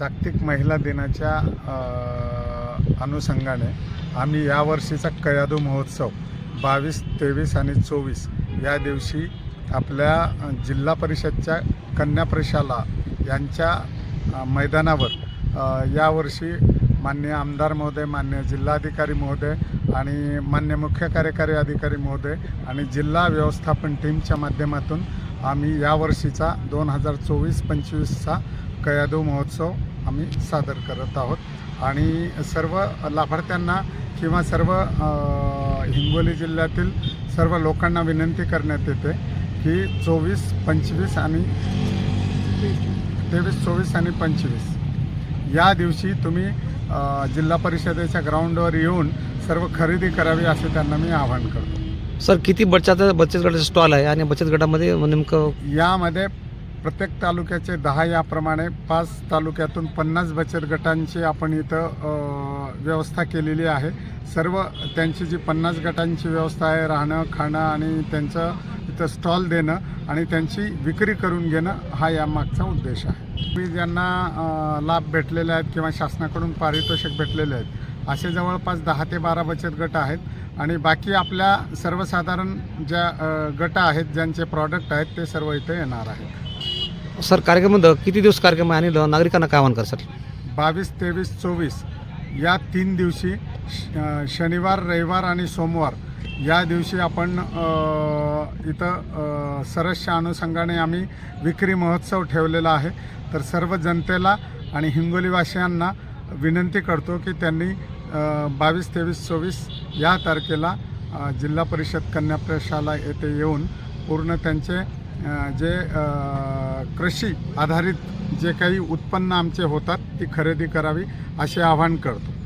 जागतिक महिला दिनाच्या अनुषंगाने आम्ही यावर्षीचा कयादू महोत्सव बावीस तेवीस आणि चोवीस या दिवशी आपल्या जिल्हा परिषदच्या कन्या प्रशाला यांच्या मैदानावर यावर्षी मान्य आमदार महोदय मान्य जिल्हाधिकारी महोदय आणि मान्य मुख्य कार्यकारी अधिकारी महोदय आणि जिल्हा व्यवस्थापन टीमच्या माध्यमातून आम्ही यावर्षीचा दोन हजार चोवीस पंचवीसचा कयादू महोत्सव आम्ही सादर करत आहोत. आणि सर्व लाभार्थ्यांना किंवा सर्व हिंगोली जिल्ह्यातील सर्व लोकांना विनंती करण्यात येते की चोवीस पंचवीस आणि तेवीस चोवीस आणि पंचवीस या दिवशी तुम्ही जिल्हा परिषदेच्या ग्राउंडवर येऊन सर्व खरेदी करावी असे त्यांना मी आवाहन करतो. सर किती बचत बचत गटाचा स्टॉल आहे आणि बचत गटामध्ये नेमकं यामध्ये प्रत्येक तालुक्याचे दहा याप्रमाणे पाच तालुक्यातून पन्नास बचत गटांची आपण इथं व्यवस्था केलेली आहे. सर्व त्यांची जी पन्नास गटांची व्यवस्था आहे राहणं खाणं आणि त्यांचं इथं स्टॉल देणं आणि त्यांची विक्री करून घेणं हा यामागचा उद्देश आहे. मी ज्यांना लाभ भेटलेले आहेत किंवा शासनाकडून पारितोषिक भेटलेले आहेत असे जवळपास दहा ते बारा बचत गट आहेत आणि बाकी आपल्या सर्वसाधारण ज्या गट आहेत ज्यांचे प्रॉडक्ट आहेत ते सर्व इथे येणार आहेत. सर कार्यक्रम किती दिवस कार्यक्रम आहे आणि नागरिकांना काय आव्हान करा सर बावीस तेवीस चोवीस या तीन दिवशी श- अ, शनिवार रविवार आणि सोमवार या दिवशी आपण अ, इथं अ, सरसच्या अनुषंगाने आम्ही विक्री महोत्सव ठेवलेला आहे. तर सर्व जनतेला आणि हिंगोलीवासियांना विनंती करतो की त्यांनी बावीस तेवीस चोवीस या तारखेला अ, जिल्हा परिषद कन्या प्रशाला येथे येऊन पूर्ण त्यांचे अ, जे अ, कृषी आधारित जे काही उत्पन्न आमचे होतात ती खरेदी करावी असे आवाहन करतो.